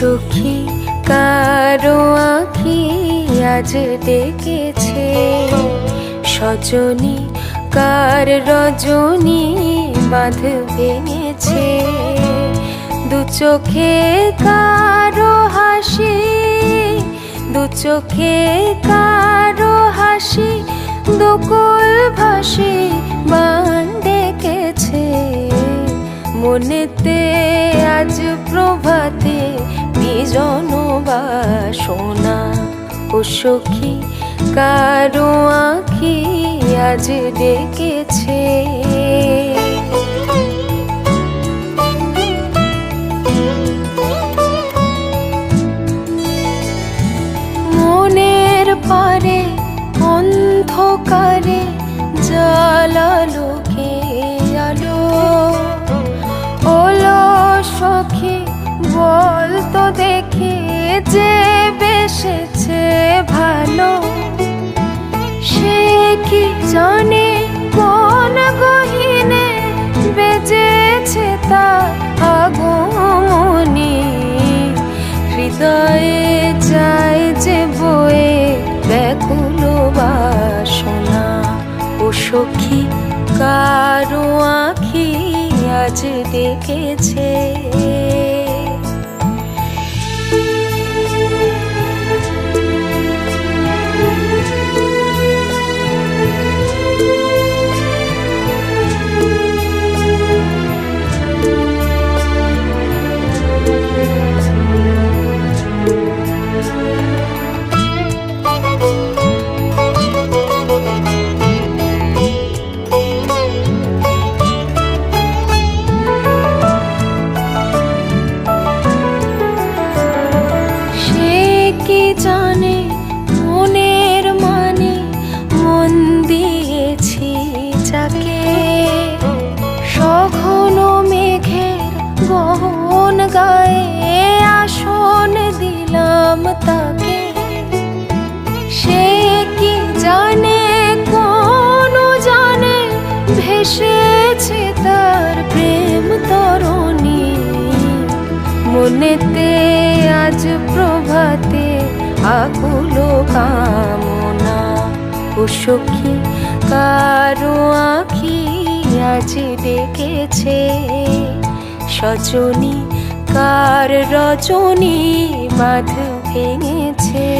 সুখী, কারও আঁখি আজ ডেকেছে সজনী, কার রজনী বাঁধ ভেঙেছে। দু চোখে কারও হাসি, দু চোখে কারও হাসি, দুকুল ভাসি বান ডেকেছে। মনেতে আজ প্রভাতে বিজন বাসনা ও সখী কারও আঁখি আজ ডেকেছে। মনের পারে অন্ধকারে জ্বালালো বেসেছে ভালো। সে কি জানে কোন গহিনে বেজেছে তার আগমনী? হৃদয়ে যায় যে বয়ে ব্যাকুল বাসনা। ও সখী, কারও আঁখি আজ ডেকেছে। সঘন মেঘের গহন গায়ে আসন দিলাম তাকে। সে কি জানে, কোন জানে, ভেসেছে তার প্রেম তরণী। মনেতে আজ প্রভাতে আকুল কামনা। ও সখী, কারও আঁখি আজ দেখেছে সজনী কার রজনী মাধু ভেঙেছে।